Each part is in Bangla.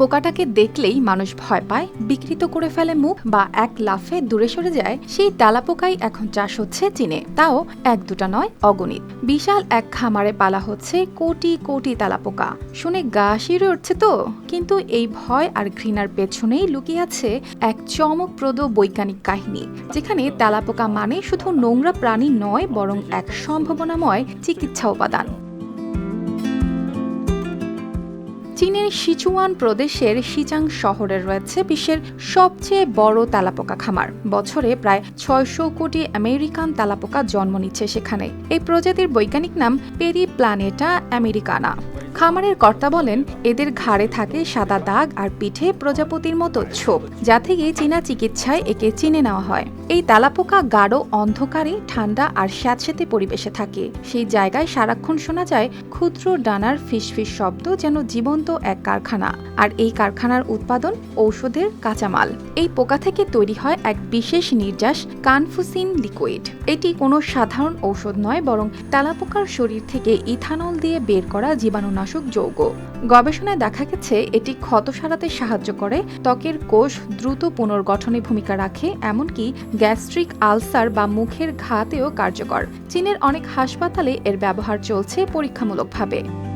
পোকাটাকে দেখলেই মানুষ ভয় পায়, বিকৃত করে ফেলে মুখ বা এক লাফে দূরে সরে যায়। সেই তেলাপোকাই এখন চাষ হচ্ছে চীনে। তাও এক দুটা নয়, অগণিত। বিশাল এক খামারে পালা হচ্ছে কোটি কোটি তেলাপোকা শুনে গা শিরে উঠছে তো। কিন্তু এই ভয় আর ঘৃণার পেছনেই লুকিয়ে আছে এক চমকপ্রদ বৈজ্ঞানিক কাহিনী, যেখানে তেলাপোকা মানে শুধু নোংরা প্রাণী নয়, বরং এক সম্ভাবনাময় চিকিৎসা উপাদান। চীনের সিচুয়ান প্রদেশের সিচাং শহরে রয়েছে বিশ্বের সবচেয়ে বড় তেলাপোকা খামার। বছরে প্রায় ছয়শো কোটি আমেরিকান তেলাপোকা জন্ম নিচ্ছে সেখানে। এই প্রজাতির বৈজ্ঞানিক নাম পেরি প্ল্যানেটা আমেরিকানা। খামারের কর্তা বলেন, এদের ঘাড়ে থাকে সাদা দাগ আর পিঠে প্রজাপতির মতো ছোপ, যা থেকে চীনা চিকিৎসায় একে চিনে নেওয়া হয়। এই তেলাপোকা গাঢ়, অন্ধকারে, ঠান্ডা আর স্যাঁতস্যাঁতে পরিবেশে থাকে। সেই জায়গায় সারাক্ষণ শোনা যায় ক্ষুদ্র ডানার ফিসফিস শব্দ যেন জীবন্ত এক কারখানা। আর এই কারখানার উৎপাদন ঔষধের কাঁচামাল। এই পোকা থেকে তৈরি হয় এক বিশেষ নির্যাস, কানফুসিন লিকুইড। এটি কোনো সাধারণ ঔষধ নয়, বরং তেলাপোকার শরীর থেকে ইথানল দিয়ে বের করা জীবাণুনাশক যৌগ। গবেষণায় দেখা গেছে, এটি ক্ষত সারাতে সাহায্য করে, ত্বকের কোষ দ্রুত পুনর্গঠনে ভূমিকা রাখে, এমনকি গ্যাস্ট্রিক আলসার বা মুখের ঘাতেও কার্যকর। চীনের অনেক হাসপাতালে এর ব্যবহার চলছে পরীক্ষামূলকভাবে।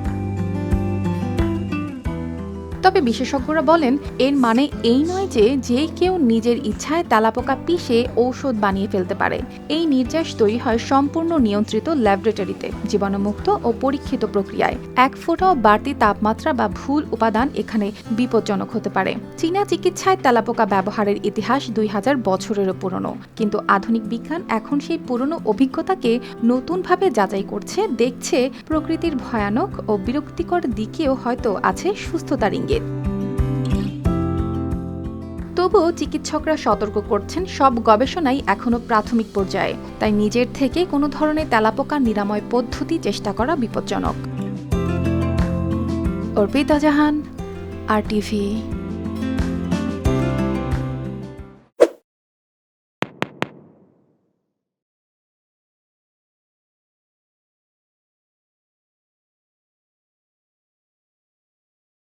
তবে বিশেষজ্ঞরা বলেন, এর মানে এই নয় যে যে কেউ নিজের ইচ্ছায় তেলাপোকা পিষে ঔষধ বানিয়ে ফেলতে পারে। এই নির্যাস তৈরি হয় সম্পূর্ণ নিয়ন্ত্রিত ল্যাবরেটরিতে, জীবাণুমুক্ত ও পরীক্ষিত প্রক্রিয়ায়। এক ফোঁটাও বাড়তি তাপমাত্রা বা ভুল উপাদান এখানে বিপজ্জনক হতে পারে। চীনা চিকিৎসায় তেলাপোকা ব্যবহারের ইতিহাস দুই হাজার বছরেরও পুরনো। কিন্তু আধুনিক বিজ্ঞান এখন সেই পুরনো অভিজ্ঞতাকে নতুনভাবে যাচাই করছে, দেখছে প্রকৃতির ভয়ানক ও বিরক্তিকর দিকেও হয়তো আছে সুস্থতার ইঙ্গিত। তবুও চিকিৎসকরা সতর্ক করছেন, সব গবেষণাই এখনও প্রাথমিক পর্যায়ে। তাই নিজের থেকে কোনো ধরনের তেলাপোকার নিরাময় পদ্ধতি চেষ্টা করা বিপজ্জনক। Arpita Jahan, R TV.